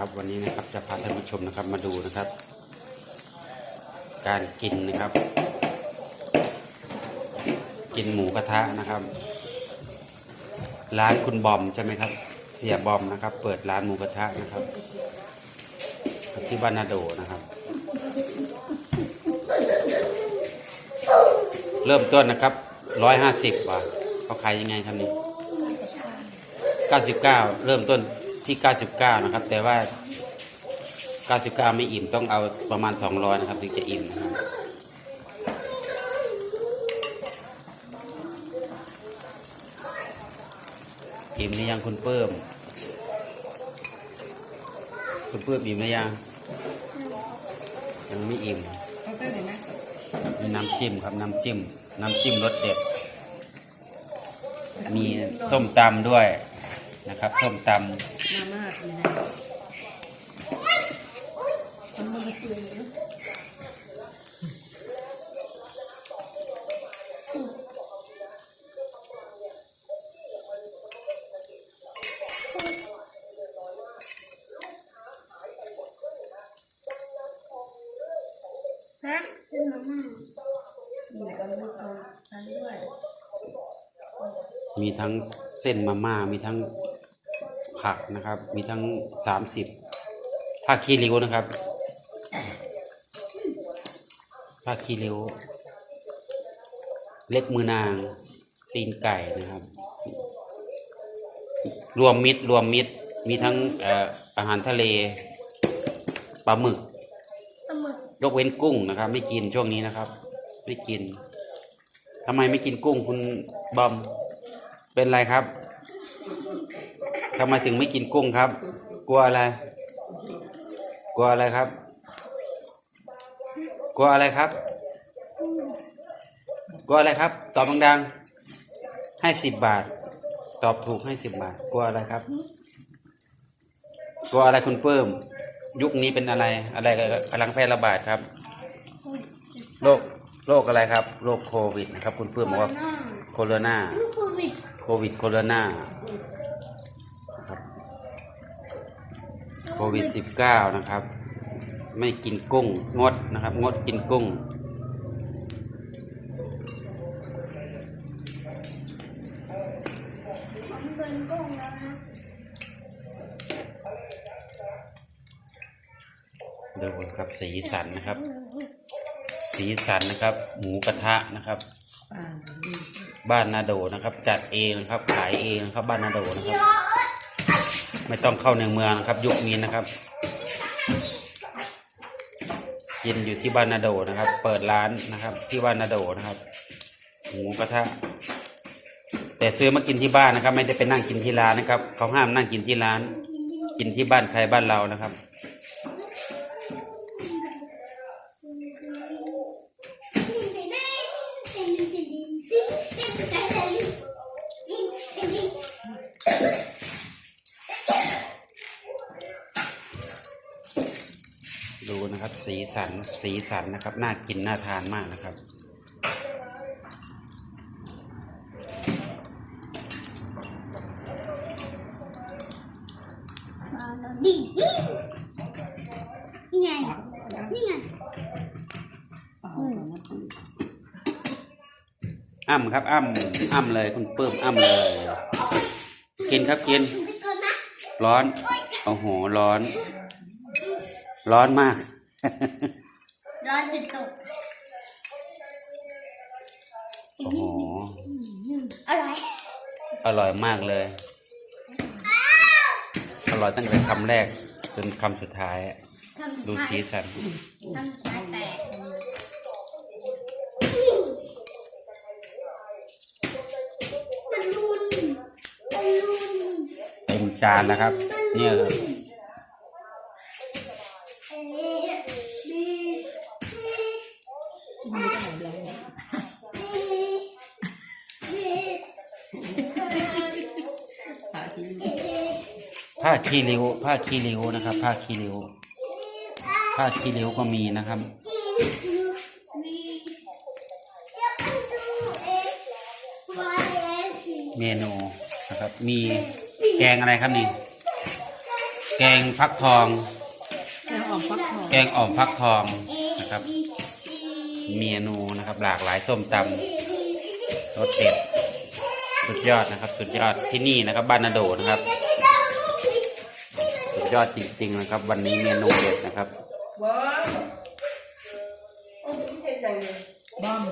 ครับวันนี้นะครับจะพาท่านผู้ชมนะครับมาดูนะครับ การกินนะครับ กินหมูกระทะนะครับ ร้านคุณบอมใช่ไหมครับ เสียบอมนะครับ เปิดร้านหมูกระทะนะครับที่บ้านนาโดนะครับ เริ่มต้นนะครับร้อยห้าสิบบาทเขาขายยังไงครับนี่เก้าสิบเก้าเริ่มต้น ที่เก้าสิบเก้านะครับ แต่ว่าเก้าสิบเก้าไม่อิ่มต้องเอาประมาณสองร้อยนะครับถึงจะอิ่มนะครับอิ่มหรือยังคุณเพิ่ม คุณเพิ่มอิ่มหรือยัง ยังไม่อิ่มมีน้ำจิ้มครับน้ำจิ้ม น้ำจิ้มรสเด็ด มีส้มตำด้วย นะครับส้มตมาม่าทีนะมันมันเปื่อยเนอะฮะเป็นมาม่ามีกับลูกเอาใช้ด้วยำมีทั้งเส้นมาม่า มีทั้ง ผักนะครับ มีทั้งสามสิบผ้าคีริ้วนะครับผ้าคีริ้ว เล็กมือนาง ตีนไก่นะครับ รวมมิตรรวมมิตร มีทั้งเอ่ออาหารทะเลปลาหมึกปลาหมึกยกเว้นกุ้งนะครับ ไม่กินช่วงนี้นะครับ ไม่กินทำไมไม่กินกุ้งคุณบอมเป็นไรครับ ทำไมถึงไม่กินกุ้งครับ กลัวอะไร กลัวอะไรครับ กลัวอะไรครับ กลัวอะไรครับ ตอบดังๆให้สิบบาท ตอบถูกให้สิบบาท กลัวอะไรครับ กลัวอะไรคุณเพิ่ม ยุคนี้เป็นอะไร อะไรกำลังแพร่ระบาดครับ โรค โรคอะไรครับ โรคโควิดนะครับ คุณเพิ่มบอกว่าโคโรนาโควิด โควิดโคโรนานะครับ โค วิด 19 นะครับ ไม่กินกุ้งงดนะครับ งดกินกุ้ง ผมเดินกุ้งแล้วนะดูครับสีสันนะครับ สีสันนะครับ หมูกระทะนะครับป่าบ้านนาโดนะครับ จัดเองนะครับ ขายเองนะครับ บ้านนาโดนะครับ ไม่ต้องเข้าในเมืองนะครับ ยุคนี้นะครับ กินอยู่ที่บ้านนาโดนะครับ เปิดร้านนะครับ ที่บ้านนาโดนะครับหมูกระทะแต่ซื้อมากินที่บ้านนะครับ ไม่ได้ไปนั่งกินที่ร้านนะครับ เขาห้ามนั่งกินที่ร้าน กินที่บ้านใครบ้านเรานะครับ ดูนะครับ สีสันสีสันนะครับ น่ากินน่าทานมากนะครับ นี่นี่ไง นี่ไงป่าป่ามาปืนอ้ำครับอ้ำอ้ำเลยคุณปื้มอ้ำเลย กินครับกิน ร้อน โอ้โห ร้อน ร้อนมาก ร้อนจะตกโอ้โหอร่อย อร่อยมากเลย อร่อยตั้งแต่คำแรกจนคำสุดท้ายอะทำดูสีสันทำท้ายแตกมันรุนมันรุนเต็มจานแล้วครับ เนี่ย ไม่ได้แล้วบีบีป่าที่ผ้าคีริ้วผ้าคีริ้วนะครับผ้าคีริ้วผ้าคีริ้วก็มีนะครับ เมนูนะครับ มีแกงอะไรครับนี่แกงฟักทอง แกงอ่อมฟักทองแกงอ่อมฟักทองนะครับ เมนูนะครับ หลากหลายส้มตำรสเด็ดสุดยอดนะครับ สุดยอดที่นี่นะครับ บ้านนาโดนะครับ สุดยอดจริง ๆ นะครับ วันนี้เมนูเด็ดนะครับบอม